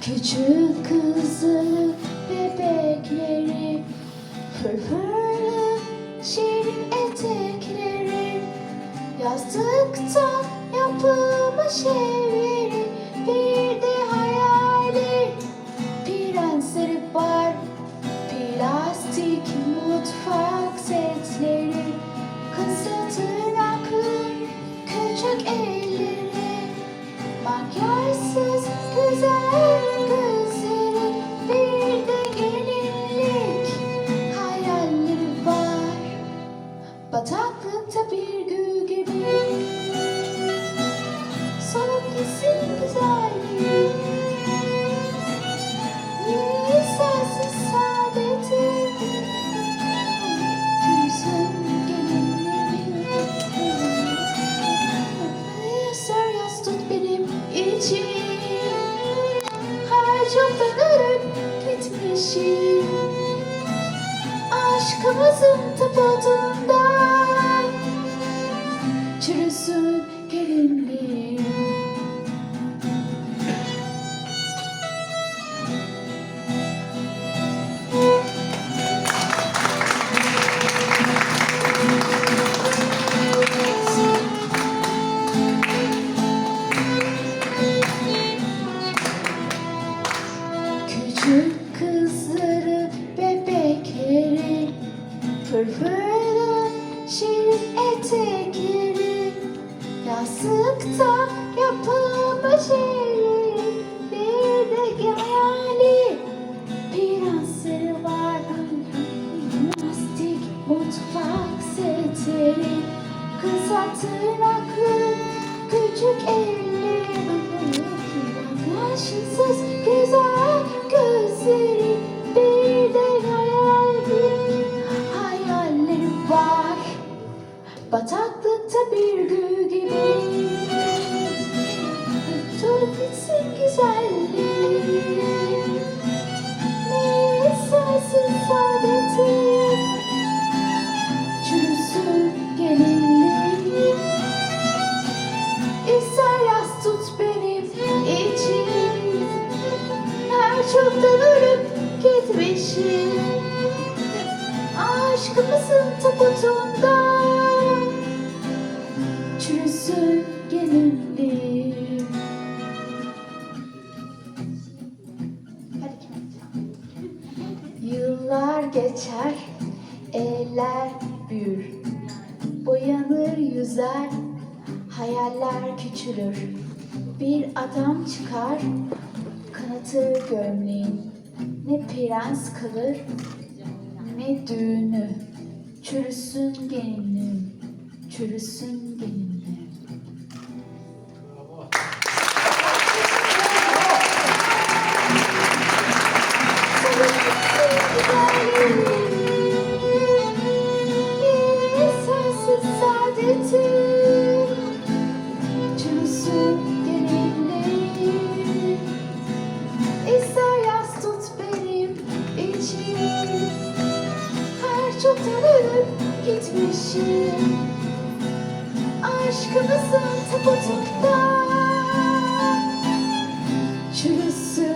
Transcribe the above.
Küçük kızı bebekleri Fırfırlı şirin etekleri Yastıkta yapılmış evleri Bir de hayali Prensleri var. Plastik mutfak Bataklıkta bir gül gibi. Solup gitsin güzelliği Niye sensiz saadeti. Gülsün gelinliği Sar yaz tut benim için ölüp gitmişim Aşkımızın taputunda Çürüsün gelinliğim Küçük kızları, bebekleri Fırfırlı şirin etekleri Yastıkta yapılmış evleri Bir de hayali. Prensleri var Plastik mutfak setleri Kısa tırnaklı küçük elleri Makyajsız güzel gözleri Bir de hayali. Hayalleri var Bataklıkta bir gül gibi. Tutup gitsin güzelliği. Ne sensiz saadeti? Çürüsün gelinliği. İster yaz tut benim için. Her çoktan ölüp gitmişim. Aşkımızın taputunda geçer, eller büyür. Boyanır yüzer, hayaller küçülür. Bir adam çıkar, kanatır gömleğin. Ne prens kalır, ne düğünü. Çürüsün gelinliğim, çürüsün gelinliğim Ölüp gitmişim. Aşkımızın taputunda Çürüsün